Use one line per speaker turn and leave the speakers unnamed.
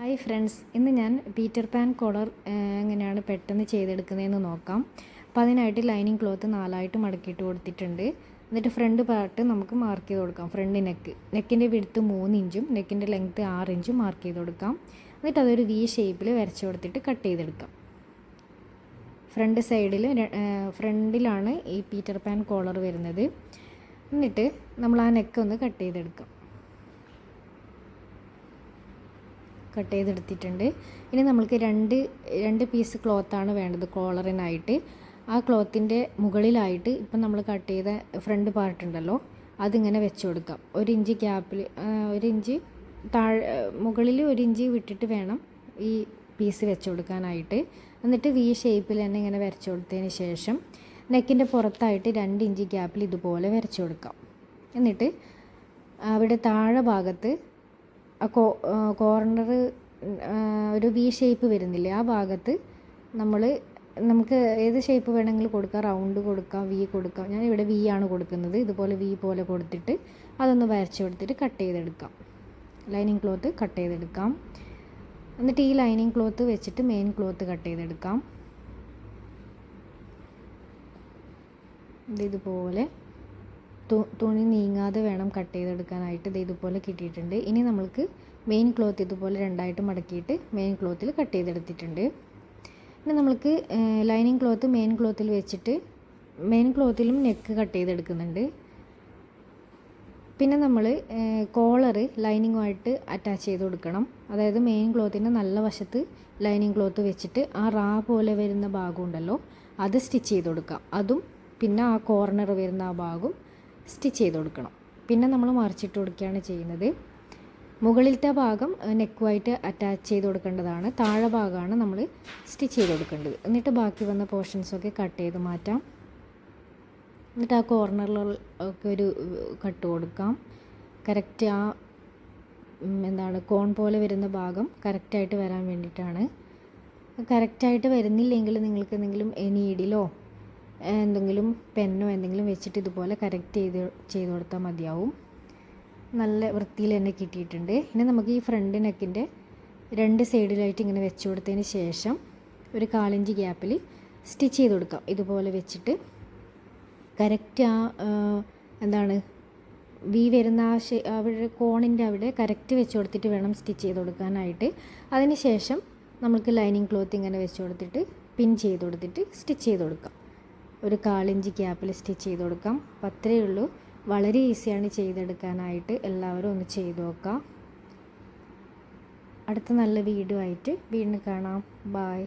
Hi friends ഇന്ന് ഞാൻ Peter pan collar എങ്ങനെയാണ് പെട്ടെന്ന് ചെയ്തെടുക്കുന്നതെന്ന് നോക്കാം. അപ്പോൾ അതിനായിട്ട് ലൈനിങ് ക്ലോത്ത് നാലായിട്ട് മടക്കിയിട്ട് കൊടുത്തിട്ടുണ്ട്. എന്നിട്ട് ഫ്രണ്ട് പാർട്ട് നമുക്ക് മാർക്ക് ചെയ്ത് കൊടുക്കാം. Front neck. നെക്കിന്റെ വിടുത്ത് മൂന്ന് ഇഞ്ചും നെക്കിന്റെ ലെങ്ത്ത് ആറ് ഇഞ്ചും മാർക്ക് ചെയ്ത് കൊടുക്കാം. എന്നിട്ട് അതൊരു വി ഷേപ്പിൽ വരച്ച് കൊടുത്തിട്ട് കട്ട് ചെയ്തെടുക്കാം. ഫ്രണ്ട് സൈഡിൽ ഫ്രണ്ടിലാണ് ഈ പീറ്റർ പാൻ കോളർ വരുന്നത്. എന്നിട്ട് നമ്മൾ ആ നെക്ക് ഒന്ന് കട്ട് ചെയ്തെടുക്കാം. കട്ട് ചെയ്തെടുത്തിട്ടുണ്ട്. ഇനി നമ്മൾക്ക് രണ്ട് രണ്ട് പീസ് ക്ലോത്താണ് വേണ്ടത് കോളറിനായിട്ട് ആ ക്ലോത്തിന്റെ മുകളിലായിട്ട് ഇപ്പം നമ്മൾ കട്ട് ചെയ്ത ഫ്രണ്ട് പാർട്ട് ഉണ്ടല്ലോ അതിങ്ങനെ വെച്ച് കൊടുക്കാം. ഒരു ഇഞ്ച് ഗ്യാപ്പിൽ ഒരു ഇഞ്ച് താഴെ മുകളിൽ ഒരു ഇഞ്ച് വിട്ടിട്ട് വേണം ഈ പീസ് വെച്ച് കൊടുക്കാനായിട്ട്. എന്നിട്ട് വി ഷേപ്പിൽ തന്നെ ഇങ്ങനെ വരച്ച് കൊടുത്തതിന് ശേഷം നെക്കിന്റെ പുറത്തായിട്ട് രണ്ട് ഇഞ്ച് ഗ്യാപ്പിൽ ഇതുപോലെ വരച്ച് കൊടുക്കാം. എന്നിട്ട് അവിടെ താഴെ ഭാഗത്ത് കോർണർ ഒരു വി ഷേപ്പ് വരുന്നില്ലേ ആ ഭാഗത്ത് നമ്മൾ നമുക്ക് ഏത് ഷേപ്പ് വേണമെങ്കിലും കൊടുക്കാം റൗണ്ട് കൊടുക്കാം വി കൊടുക്കാം. ഞാൻ ഇവിടെ വി ആണ് കൊടുക്കുന്നത്. ഇതുപോലെ വി പോലെ കൊടുത്തിട്ട് അതൊന്ന് വരച്ച് കൊടുത്തിട്ട് കട്ട് ചെയ്തെടുക്കാം. ലൈനിങ് ക്ലോത്ത് കട്ട് ചെയ്തെടുക്കാം. എന്നിട്ട് ഈ ലൈനിങ് ക്ലോത്ത് വെച്ചിട്ട് മെയിൻ ക്ലോത്ത് കട്ട് ചെയ്തെടുക്കാം. ഇതുപോലെ. തുണി നീങ്ങാതെ വേണം കട്ട് ചെയ്തെടുക്കാനായിട്ട് ഇത് ഇതുപോലെ കിട്ടിയിട്ടുണ്ട്. ഇനി നമ്മൾക്ക് മെയിൻ ക്ലോത്ത് ഇതുപോലെ രണ്ടായിട്ട് മടക്കിയിട്ട് മെയിൻ ക്ലോത്തിൽ കട്ട് ചെയ്തെടുത്തിട്ടുണ്ട്. ഇനി നമ്മൾക്ക് ലൈനിങ് ക്ലോത്ത് മെയിൻ ക്ലോത്തിൽ വെച്ചിട്ട് മെയിൻ ക്ലോത്തിലും നെക്ക് കട്ട് ചെയ്തെടുക്കുന്നുണ്ട്. പിന്നെ നമ്മൾ കോളർ ലൈനിങ്ങുമായിട്ട് അറ്റാച്ച് ചെയ്ത് കൊടുക്കണം. അതായത് മെയിൻ ക്ലോത്തിന്റെ നല്ല വശത്ത് ലൈനിങ് ക്ലോത്ത് വെച്ചിട്ട് ആ റാ പോലെ വരുന്ന ഭാഗം ഉണ്ടല്ലോ അത് സ്റ്റിച്ച് ചെയ്ത് കൊടുക്കാം. അതും പിന്നെ ആ കോർണർ വരുന്ന ആ ഭാഗവും സ്റ്റിച്ച് ചെയ്ത് കൊടുക്കണം. പിന്നെ നമ്മൾ മറിച്ചിട്ട് കൊടുക്കുകയാണ് ചെയ്യുന്നത്. മുകളിലത്തെ ഭാഗം നെക്കുമായിട്ട് അറ്റാച്ച് ചെയ്ത് കൊടുക്കേണ്ടതാണ്. താഴെ ഭാഗമാണ് നമ്മൾ സ്റ്റിച്ച് ചെയ്ത് കൊടുക്കേണ്ടത്. എന്നിട്ട് ബാക്കി വന്ന പോർഷൻസൊക്കെ കട്ട് ചെയ്ത് മാറ്റാം. എന്നിട്ട് ആ കോർണറിലുള്ള ഒക്കെ ഒരു കട്ട് കൊടുക്കാം. കറക്റ്റ് ആ എന്താണ് കോൺ പോലെ വരുന്ന ഭാഗം കറക്റ്റായിട്ട് വരാൻ വേണ്ടിയിട്ടാണ്. കറക്റ്റായിട്ട് വരുന്നില്ലെങ്കിൽ നിങ്ങൾക്ക് എന്തെങ്കിലും നീഡിലോ എന്തെങ്കിലും പെന്നോ എന്തെങ്കിലും വെച്ചിട്ട് ഇതുപോലെ കറക്റ്റ് ചെയ്ത് ചെയ്ത് കൊടുത്താൽ മതിയാവും. നല്ല വൃത്തിയിൽ തന്നെ കിട്ടിയിട്ടുണ്ട്. ഇനി നമുക്ക് ഈ ഫ്രണ്ട് നെക്കിന്റെ രണ്ട് സൈഡിലായിട്ട് ഇങ്ങനെ വെച്ച് കൊടുത്തതിന് ശേഷം ഒരു കാലിഞ്ച് ഗ്യാപ്പിൽ സ്റ്റിച്ച് ചെയ്ത് കൊടുക്കാം. ഇതുപോലെ വെച്ചിട്ട് കറക്റ്റ് ആ എന്താണ് വി വരുന്ന ആ അവിടെ കോണിന്റെ അവിടെ കറക്റ്റ് വെച്ച് കൊടുത്തിട്ട് വേണം സ്റ്റിച്ച് ചെയ്ത് കൊടുക്കാനായിട്ട്. അതിന് ശേഷം നമുക്ക് ലൈനിങ് ക്ലോത്ത് ഇങ്ങനെ വെച്ച് കൊടുത്തിട്ട് പിൻ ചെയ്ത് കൊടുത്തിട്ട് സ്റ്റിച്ച് ചെയ്ത് കൊടുക്കാം. ഒരു കാളിഞ്ചി ഗ്യാപ്പിൽ സ്റ്റിച്ച് ചെയ്ത് കൊടുക്കാം. അപ്പം അത്രയേ ഉള്ളൂ. വളരെ ഈസിയാണ് ചെയ്തെടുക്കാനായിട്ട്. എല്ലാവരും ഒന്ന് ചെയ്ത് നോക്കാം. അടുത്ത നല്ല വീഡിയോ ആയിട്ട് വീണ്ടും കാണാം. ബായ്